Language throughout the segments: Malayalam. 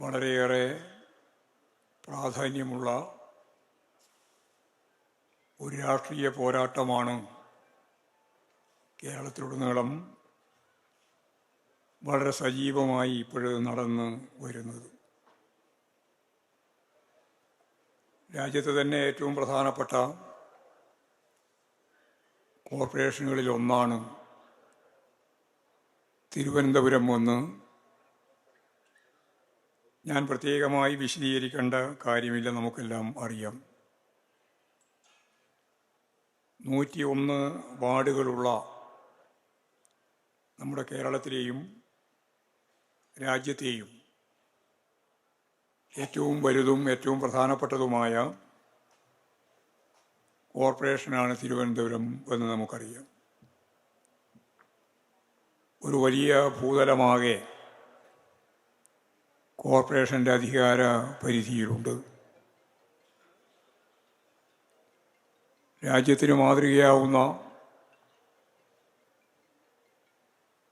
വളരെയേറെ പ്രാധാന്യമുള്ള ഒരു രാഷ്ട്രീയ പോരാട്ടമാണ് കേരളത്തിലുടനീളം വളരെ സജീവമായി ഇപ്പോഴ് നടന്ന് വരുന്നത്. രാജ്യത്ത് തന്നെ ഏറ്റവും പ്രധാനപ്പെട്ട കോർപ്പറേഷനുകളിൽ ഒന്നാണ് തിരുവനന്തപുരം ഒന്ന് ഞാൻ പ്രത്യേകമായി വിശദീകരിക്കേണ്ട കാര്യമില്ല നമുക്കെല്ലാം അറിയാം. നൂറ്റി ഒന്ന് വാർഡുകളുള്ള നമ്മുടെ കേരളത്തിലെയും രാജ്യത്തെയും ഏറ്റവും വലുതും ഏറ്റവും പ്രധാനപ്പെട്ടതുമായ കോർപ്പറേഷനാണ് തിരുവനന്തപുരം എന്ന് നമുക്കറിയാം. ഒരു വലിയ ഭൂതലമാകെ കോർപ്പറേഷന്റെ അധികാര പരിധിയിലുണ്ട്. രാജ്യത്തിന് മാതൃകയാവുന്ന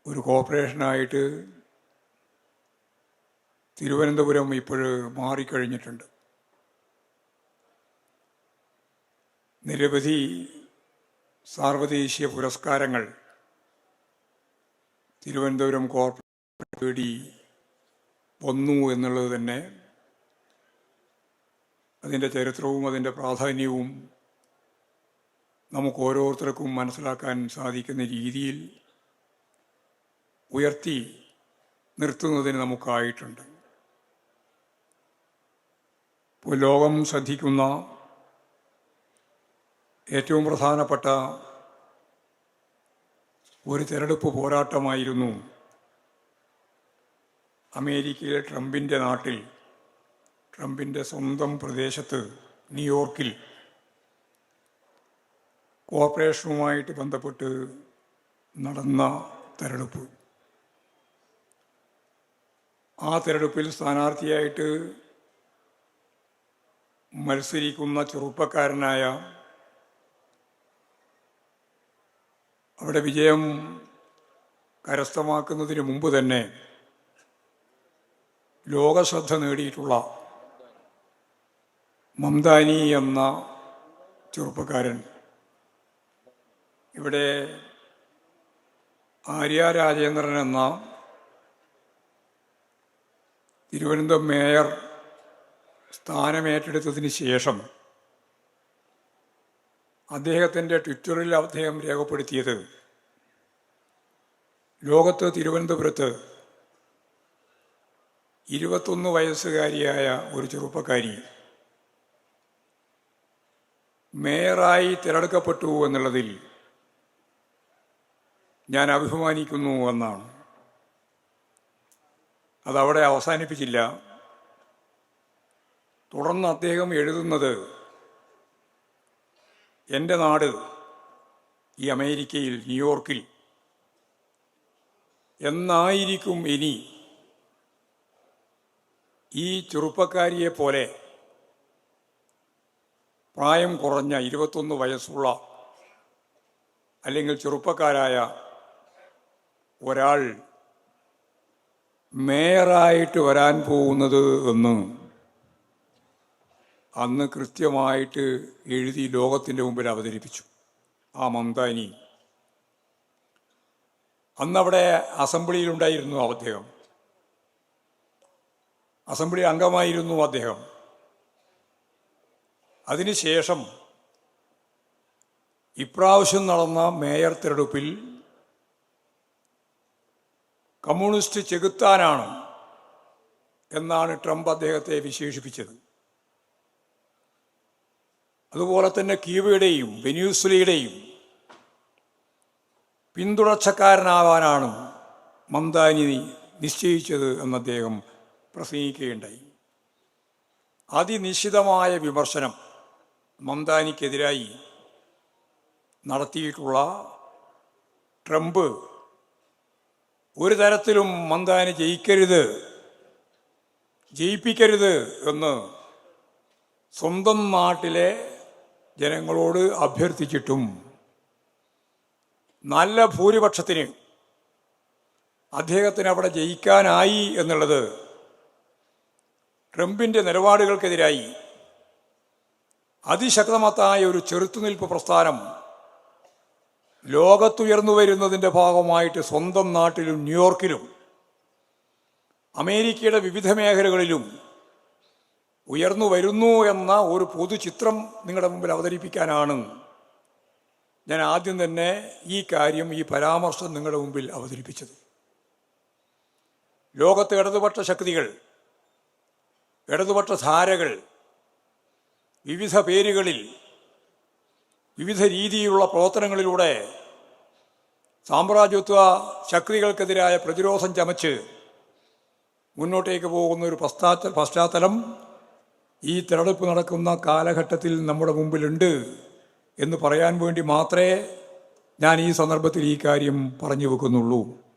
ഒരു കോർപ്പറേഷനായിട്ട് തിരുവനന്തപുരം ഇപ്പോൾ മാറിക്കഴിഞ്ഞിട്ടുണ്ട്. നിരവധി സാർവദേശീയ പുരസ്കാരങ്ങൾ തിരുവനന്തപുരം കോർപ്പറേഷൻ തേടി വന്നു എന്നുള്ളത് തന്നെ അതിന്റെ ചരിത്രവും അതിന്റെ പ്രാധാന്യവും നമുക്ക് ഓരോരുത്തർക്കും മനസ്സിലാക്കാൻ സാധിക്കുന്ന രീതിയിൽ ഉയർത്തി നിർത്തുന്നതിന് നമുക്കായിട്ടുണ്ട്. ഇപ്പോൾ ലോകം ശ്രദ്ധിക്കുന്ന ഏറ്റവും പ്രധാനപ്പെട്ട ഒരു തിരഞ്ഞെടുപ്പ് പോരാട്ടമായിരുന്നു അമേരിക്കയിലെ ട്രംപിന്റെ നാട്ടിൽ ട്രംപിന്റെ സ്വന്തം പ്രദേശത്ത് ന്യൂയോർക്കിൽ കോർപ്പറേഷനുമായിട്ട് ബന്ധപ്പെട്ട് നടന്ന തെരഞ്ഞെടുപ്പ്. ആ തെരഞ്ഞെടുപ്പിൽ സ്ഥാനാർത്ഥിയായിട്ട് മത്സരിക്കുന്ന ചെറുപ്പക്കാരനായ അവിടെ വിജയം കരസ്ഥമാക്കുന്നതിന് മുമ്പ് തന്നെ ലോകശ്രദ്ധ നേടിയിട്ടുള്ള മംദാനി എന്ന ചെറുപ്പക്കാരൻ. ഇവിടെ ആര്യ രാജേന്ദ്രൻ എന്ന തിരുവനന്തപുരം മേയർ സ്ഥാനമേറ്റെടുത്തതിന് ശേഷം അദ്ദേഹത്തിന്റെ ട്വിറ്ററിൽ അദ്ദേഹം രേഖപ്പെടുത്തിയത് ലോകത്ത് തിരുവനന്തപുരത്ത് ഇരുപത്തൊന്ന് വയസ്സുകാരിയായ ഒരു ചെറുപ്പക്കാരി മേയറായി തിരഞ്ഞെടുക്കപ്പെട്ടു എന്നുള്ളതിൽ ഞാൻ അഭിമാനിക്കുന്നു എന്നാണ്. അതവിടെ അവസാനിപ്പിച്ചില്ല. തുടർന്ന് അദ്ദേഹം എഴുതുന്നത് എന്റെ നാട് ഈ അമേരിക്കയിൽ ന്യൂയോർക്കിൽ. എന്നായിരിക്കും ഇനി ഈ ചെറുപ്പക്കാരിയെ പോലെ പ്രായം കുറഞ്ഞ ഇരുപത്തൊന്ന് വയസ്സുള്ള അല്ലെങ്കിൽ ചെറുപ്പക്കാരായ ഒരാൾ മേയറായിട്ട് വരാൻ പോകുന്നത് എന്ന് അന്ന് കൃത്യമായിട്ട് എഴുതി ലോകത്തിന്റെ മുമ്പിൽ അവതരിപ്പിച്ചു. ആ മന്ദാനി. അന്നവിടെ അസംബ്ലിയിലുണ്ടായിരുന്നു അദ്ദേഹം. അസംബ്ലി അംഗമായിരുന്നു അദ്ദേഹം. അതിനുശേഷം ഇപ്രാവശ്യം നടന്ന മേയർ തെരഞ്ഞെടുപ്പിൽ കമ്മ്യൂണിസ്റ്റ് ചെകുത്താനാണ് എന്നാണ് ട്രംപ് അദ്ദേഹത്തെ വിശേഷിപ്പിച്ചത്. അതുപോലെ തന്നെ ക്യൂബയുടെയും വെനീസ്വലയുടെയും പിന്തുടർച്ചക്കാരനാവാനാണ് മന്ദാനി നിശ്ചയിച്ചത് എന്ന് അദ്ദേഹം പ്രസംഗിക്കുകയുണ്ടായി. അതിനിശ്ചിതമായ വിമർശനം മന്ദാനിക്കെതിരായി നടത്തിയിട്ടുള്ള ട്രംപ് ഒരു തരത്തിലും മന്ദാനി ജയിക്കരുത് ജയിപ്പിക്കരുത് എന്ന് സ്വന്തം നാട്ടിലെ ജനങ്ങളോട് അഭ്യർത്ഥിച്ചിട്ടും നല്ല ഭൂരിപക്ഷത്തിന് അദ്ദേഹത്തിന് അവിടെ ജയിക്കാനായി എന്നുള്ളത് ട്രംപിന്റെ നിലപാടുകൾക്കെതിരായി അതിശക്തമത്തായ ഒരു ചെറുത്തുനിൽപ്പ് പ്രസ്ഥാനം ലോകത്തുയർന്നു വരുന്നതിന്റെ ഭാഗമായിട്ട് സ്വന്തം നാട്ടിലും ന്യൂയോർക്കിലും അമേരിക്കയുടെ വിവിധ മേഖലകളിലും ഉയർന്നു വരുന്നു എന്ന ഒരു പൊതുചിത്രം നിങ്ങളുടെ മുമ്പിൽ അവതരിപ്പിക്കാനാണ് ഞാൻ ആദ്യം തന്നെ ഈ കാര്യം ഈ പരാമർശം നിങ്ങളുടെ മുമ്പിൽ അവതരിപ്പിച്ചത്. ലോകത്തെ ഇടതുപക്ഷ ശക്തികൾ ഇടതുപക്ഷ ധാരകൾ വിവിധ പേരുകളിൽ വിവിധ രീതിയിലുള്ള പ്രവർത്തനങ്ങളിലൂടെ സാമ്രാജ്യത്വ ശക്തികൾക്കെതിരായ പ്രതിരോധം ചമച്ച് മുന്നോട്ടേക്ക് പോകുന്ന ഒരു പശ്ചാത്ത പശ്ചാത്തലം ഈ തെരഞ്ഞെടുപ്പ് നടക്കുന്ന കാലഘട്ടത്തിൽ നമ്മുടെ മുമ്പിലുണ്ട് എന്ന് പറയാൻ വേണ്ടി മാത്രമേ ഞാൻ ഈ സന്ദർഭത്തിൽ ഈ കാര്യം പറഞ്ഞു വെക്കുന്നുള്ളൂ.